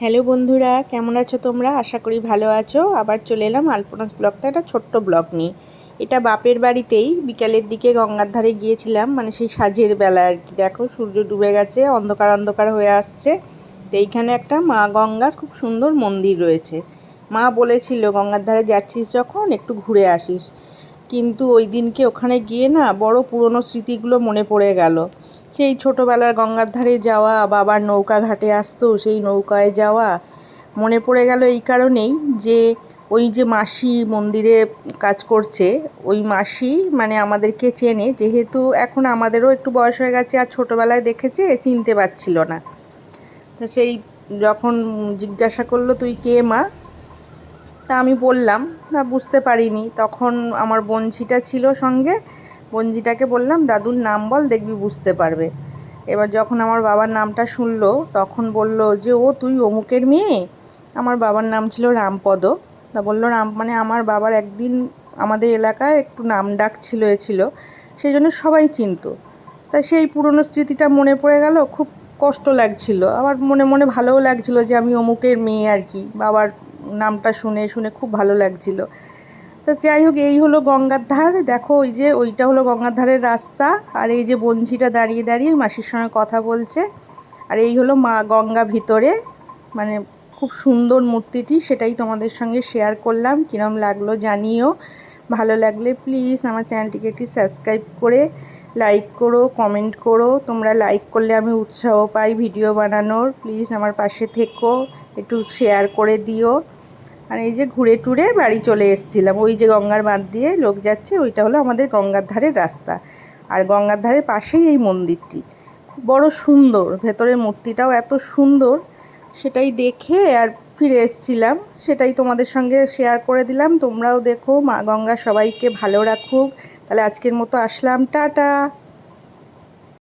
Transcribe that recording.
Hello বন্ধুরা, কেমন আছো তোমরা? আশা করি ভালো আছো। আবার চলে এলাম আলপনাস ব্লগটা একটা ছোট্ট ব্লগ নিয়ে। এটা বাপের বাড়িতেই বিকালের দিকে গঙ্গার ধারে গিয়েছিলাম মানে সেই সাজের বেলা আর কি। দেখো, সূর্য ডুবে গেছে, অন্ধকার অন্ধকার হয়ে আসছে। তো এইখানে একটা মা গঙ্গার খুব সুন্দর মন্দির রয়েছে। মা বলেছিল, গঙ্গার ধারে যাচ্ছিস যখন, একটু ঘুরে আসিস। কিন্তু ওই দিনকে ওখানে গিয়ে না, বড় পুরনো স্মৃতিগুলো মনে পড়ে গেল। সেই ছোটোবেলার গঙ্গার ধারে যাওয়া, বাবার নৌকা ঘাটে আসতো, সেই নৌকায় যাওয়া, মনে পড়ে গেল এই কারণেই যে ওই যে মাসি মন্দিরে কাজ করছে, ওই মাসি মানে আমাদেরকে চেনে, যেহেতু এখন আমাদেরও একটু বয়স হয়ে গেছে আর ছোটোবেলায় দেখেছে, চিনতে পারছিল না। তা সেই যখন জিজ্ঞাসা করল, তুই কে মা? তা আমি বললাম, না, বুঝতে পারিনি। তখন আমার বঞ্চিটা ছিল সঙ্গে বঞ্জিটাকে বললাম, দাদুর নাম বল, দেখবি বুঝতে পারবে। এবার যখন আমার বাবার নামটা শুনলো, তখন বলল যে, ও, তুই অমুকের মেয়ে? আমার বাবার নাম ছিল রামপদ। তা বলল, রাম মানে আমার বাবার একদিন আমাদের এলাকায় একটু নাম ডাক ছিল, এ ছিল, সেই জন্য সবাই চিনত। তা সেই পুরনো স্মৃতিটা মনে পড়ে গেল, খুব কষ্ট লাগছিল। আবার মনে মনে ভালোও লাগছিল যে, আমি অমুকের মেয়ে আর কি। বাবার নামটা শুনে শুনে খুব ভালো লাগছিল। তো যাই হোক, এই হলো গঙ্গার ধার। দেখো, ওই যে ওইটা হলো গঙ্গার ধারের রাস্তা। আর এই যে বঞ্চিটা দাঁড়িয়ে দাঁড়িয়ে মাসির সঙ্গে কথা বলছে। আর এই হলো মা গঙ্গা ভিতরে। মানে খুব সুন্দর মূর্তিটি, সেটাই তোমাদের সঙ্গে শেয়ার করলাম। কীরম লাগল জানিও। ভালো লাগলে প্লিজ আমার চ্যানেলটিকে একটি সাবস্ক্রাইব করে লাইক করো কমেন্ট করো। তোমরা লাইক করলে আমি উৎসাহ পাই ভিডিও বানানোর। প্লিজ আমার পাশে থেকো, একটু শেয়ার করে দিও। আর এই যে ঘুরে টুরে বাড়ি চলে এসেছিলাম। ওই যে গঙ্গার বাঁধ দিয়ে লোক যাচ্ছে, ওইটা হলো আমাদের গঙ্গার ধারের রাস্তা। আর গঙ্গার ধারের পাশেই এই মন্দিরটি। খুব বড় সুন্দর, ভেতরের মূর্তিটাও এত সুন্দর, সেটাই দেখে আর ফিরে এসেছিলাম। সেটাই তোমাদের সঙ্গে শেয়ার করে দিলাম। তোমরাও দেখো, মা গঙ্গা সবাইকে ভালো রাখুক। তাহলে আজকের মতো আসলাম। টাটা!